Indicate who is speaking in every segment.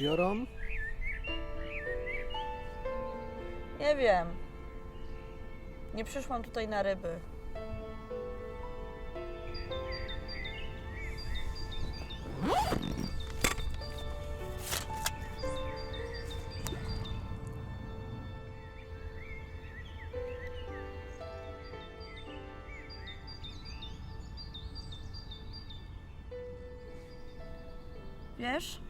Speaker 1: biorą?
Speaker 2: Nie wiem. Nie przyszłam tutaj na ryby. Wiesz?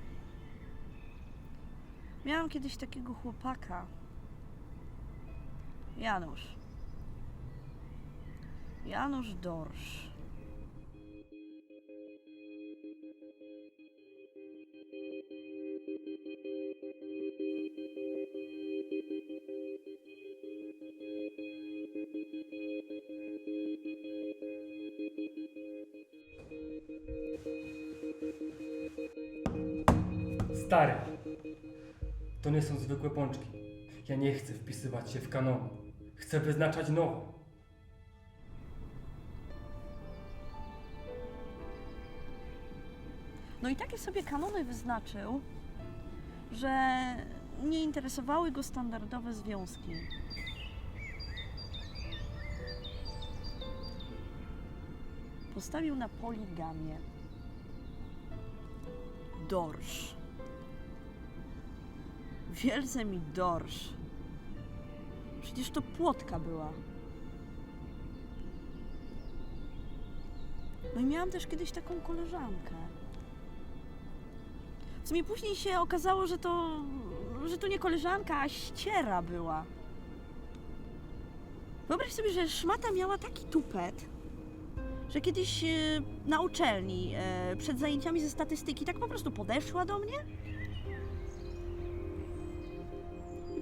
Speaker 2: Miałam kiedyś takiego chłopaka. Janusz. Janusz Dorsz.
Speaker 3: Stary, to nie są zwykłe pączki. Ja nie chcę wpisywać się w kanony. Chcę wyznaczać nowo.
Speaker 2: No i takie sobie kanony wyznaczył, że nie interesowały go standardowe związki. Postawił na poligamię. Dorsz. Wielce mi dorsz. Przecież to płotka była. No i miałam też kiedyś taką koleżankę. W sumie później się okazało, że to, że to nie koleżanka, a ściera była. Wyobraź sobie, że szmata miała taki tupet, że kiedyś e, na uczelni e, przed zajęciami ze statystyki tak po prostu podeszła do mnie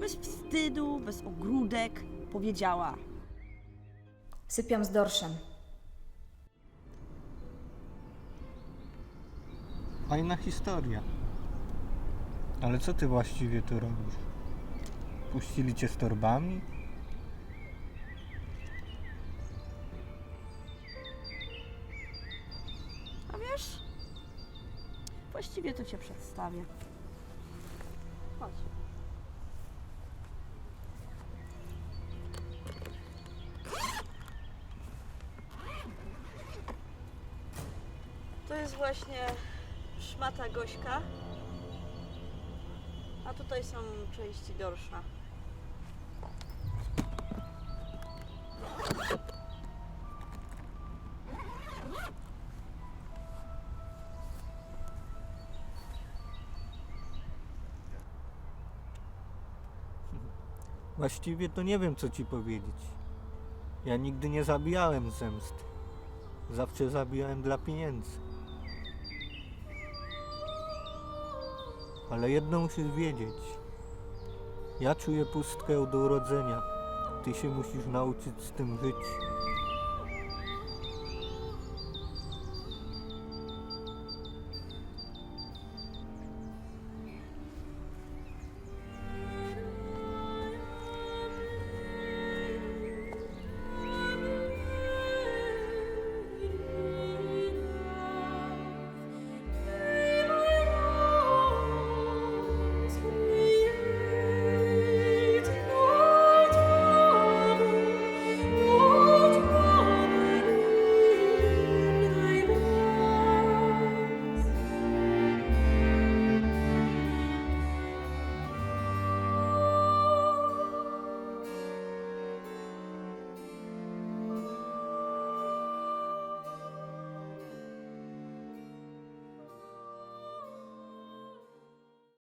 Speaker 2: bez wstydu, bez ogródek powiedziała
Speaker 4: Sypiam z dorszem.
Speaker 1: Fajna historia. Ale co ty właściwie tu robisz? Puścili cię z torbami?
Speaker 2: A wiesz, właściwie to cię przedstawię. Chodź. Jest właśnie szmata Gośka. A tutaj są części dorsza.
Speaker 1: Właściwie to nie wiem, co ci powiedzieć. Ja nigdy nie zabijałem zemsty. Zawsze zabijałem dla pieniędzy. Ale jedno musisz wiedzieć. Ja czuję pustkę od urodzenia. Ty się musisz nauczyć z tym żyć.